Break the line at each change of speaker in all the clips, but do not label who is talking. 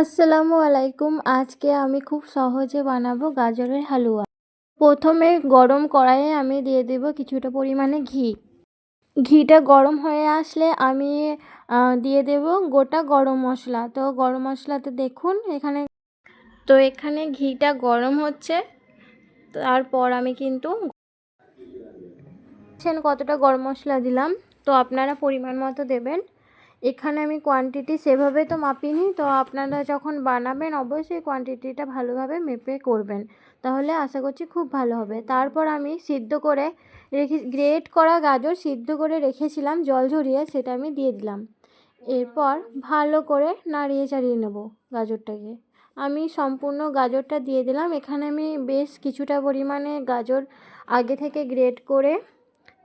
আসসালামু আলাইকুম। আজকে আমি খুব সহজে বানাবো গাজরের হালুয়া। প্রথমে গরম কড়াইয়ে আমি দিয়ে দেব কিছুটা পরিমাণে ঘি। ঘিটা গরম হয়ে আসলে আমি দিয়ে দেব গোটা গরম মশলা। তো গরম মশলাতে দেখুন এখানে, তো এখানে ঘিটা গরম হচ্ছে। তারপর আমি কিন্তু কতটা গরম মশলা দিলাম, তো আপনারা পরিমাণ মতো দেবেন। এখানে আমি কোয়ান্টিটি সেভাবে তো মাপিনি, তো আপনারা যখন বানাবেন অবশ্যই কোয়ান্টিটিটা ভালোভাবে মেপে করবেন। তাহলে আশা করছি খুব ভালো হবে। তারপর আমি সিদ্ধ করে রেখে গ্রেট করা গাজর সিদ্ধ করে রেখেছিলাম, জল ঝরিয়ে সেটা আমি দিয়ে দিলাম। এরপর ভালো করে নাড়িয়ে চাড়িয়ে নেব গাজরটাকে। আমি সম্পূর্ণ গাজরটা দিয়ে দিলাম। এখানে আমি বেশ কিছুটা পরিমাণে গাজর আগে থেকে গ্রেট করে,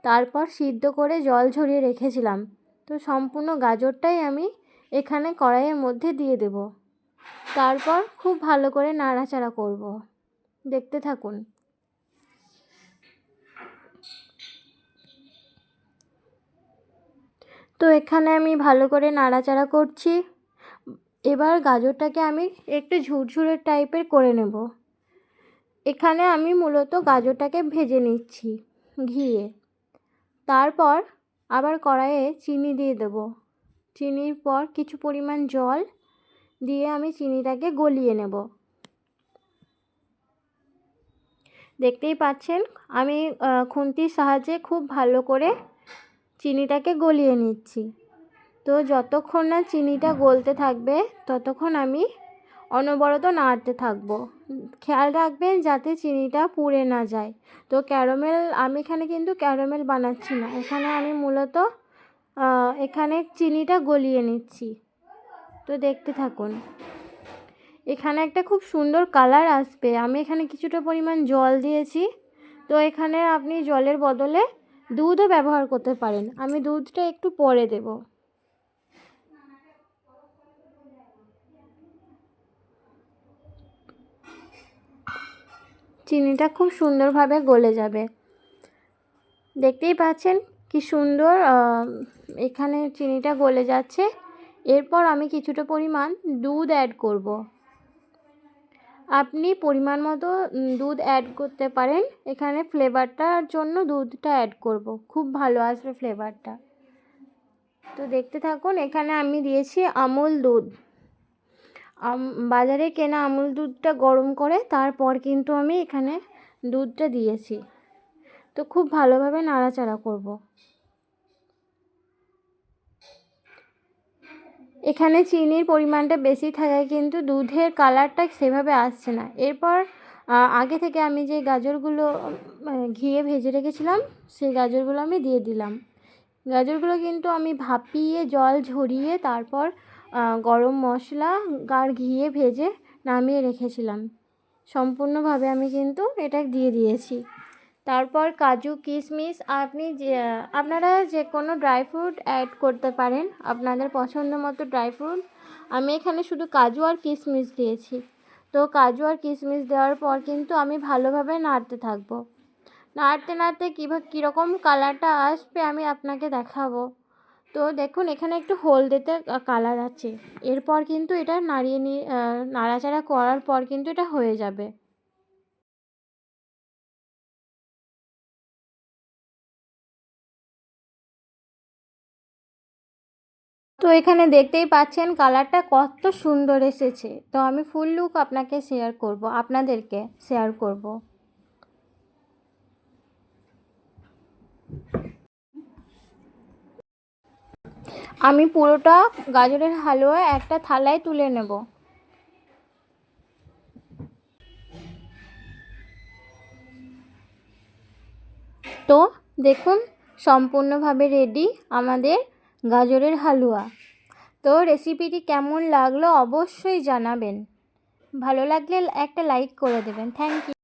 তারপর সিদ্ধ করে জল ঝরিয়ে রেখেছিলাম। তো সম্পূর্ণ গাজরটাই আমি এখানে কড়াইয়ের মধ্যে দিয়ে দেব। তারপর খুব ভালো করে নাড়াচাড়া করব। দেখতে থাকুন। তো এখানে আমি ভালো করে নাড়াচাড়া করছি। এবার গাজরটাকে আমি একটু ঝুরঝুরে টাইপের করে নেব। এখানে আমি মূলত গাজরটাকে ভেজে নিচ্ছি ঘিয়ে। তারপর আবার কড়াইয়ে চিনি দিয়ে দেবো। চিনির পর কিছু পরিমাণ জল দিয়ে আমি চিনিটাকে গলিয়ে নেব। দেখতেই পাচ্ছেন, আমি খুন্তির সাহায্যে খুব ভালো করে চিনিটাকে গলিয়ে নিচ্ছি। তো যতক্ষণ না চিনিটা গলতে থাকবে, ততক্ষণ আমি অনবরত নাড়তে থাকব। খেয়াল রাখবেন যাতে চিনিটা পুড়ে না যায়। তো ক্যারামেল, আমি এখানে কিন্তু ক্যারামেল বানাচ্ছি না। এখানে আমি মূলত এখানে চিনিটা গলিয়ে নিচ্ছি। তো দেখতে থাকুন। এখানে একটা খুব সুন্দর কালার আসবে। আমি এখানে কিছুটা পরিমাণ জল দিয়েছি। তো এখানে আপনি জলের বদলে দুধও ব্যবহার করতে পারেন। আমি দুধটা একটু পরে দেবো। চিনিটা খুব সুন্দরভাবে গলে যাবে। দেখতেই পাচ্ছেন কি সুন্দর এখানে চিনিটা গলে যাচ্ছে। এরপর আমি কিছুটা পরিমাণ দুধ অ্যাড করব। আপনি পরিমাণ মতো দুধ অ্যাড করতে পারেন। এখানে ফ্লেভারটার জন্য দুধটা অ্যাড করব। খুব ভালো আসবে ফ্লেভারটা তো দেখতে থাকুন, এখানে আমি দিয়েছি আমুল দুধ। বাজারে কেনা আমুল দুধটা গরম করে তারপর কিন্তু আমি এখানে দুধটা দিয়েছি। তো খুব ভালোভাবে নাড়াচাড়া করব। এখানে চিনির পরিমাণটা বেশি থাকায় কিন্তু দুধের কালারটা সেভাবে আসছে না। এরপর আগে থেকে আমি যে গাজরগুলো ঘিয়ে ভেজে রেখেছিলাম, সেই গাজরগুলো আমি দিয়ে দিলাম। গাজরগুলো কিন্তু আমি ভাপিয়ে, জল ঝরিয়ে তারপর গরম মশলা আর ঘিয়ে ভেজে নামিয়ে রেখেছিলাম। সম্পূর্ণভাবে আমি কিন্তু এটা দিয়ে দিয়েছি। তারপর কাজু, কিশমিশ, আপনি যে, আপনারা যে কোনো ড্রাই ফ্রুট অ্যাড করতে পারেন। আপনাদের পছন্দ মতো ড্রাই ফ্রুট আমি এখানে শুধু কাজু আর কিশমিশ দিয়েছি। তো কাজু আর কিশমিশ দেওয়ার পর কিন্তু আমি ভালোভাবে নাড়তে থাকব। নাড়তে নাড়তে কীভাবে কীরকম কালারটা আসবে আমি আপনাকে দেখাবো। তো দেখুন, এখানে একটু হলদেতে কালার আছে। এরপর কিন্তু এটা নাড়িয়ে নিয়ে নাড়াচাড়া করার পর কিন্তু এটা হয়ে যাবে। তো এখানে দেখতেই পাচ্ছেন কালারটা কত সুন্দর এসেছে। তো আমি ফুল লুক আপনাকে শেয়ার করব, আপনাদেরকে শেয়ার করব। আমি পুরোটা গাজরের হালুয়া একটা থালায় তুলে নেব। তো দেখুন, সম্পূর্ণভাবে রেডি আমাদের গাজরের হালুয়া। তো রেসিপিটি কেমন লাগল অবশ্যই জানাবেন। ভালো লাগলে একটা লাইক করে দেবেন। Thank you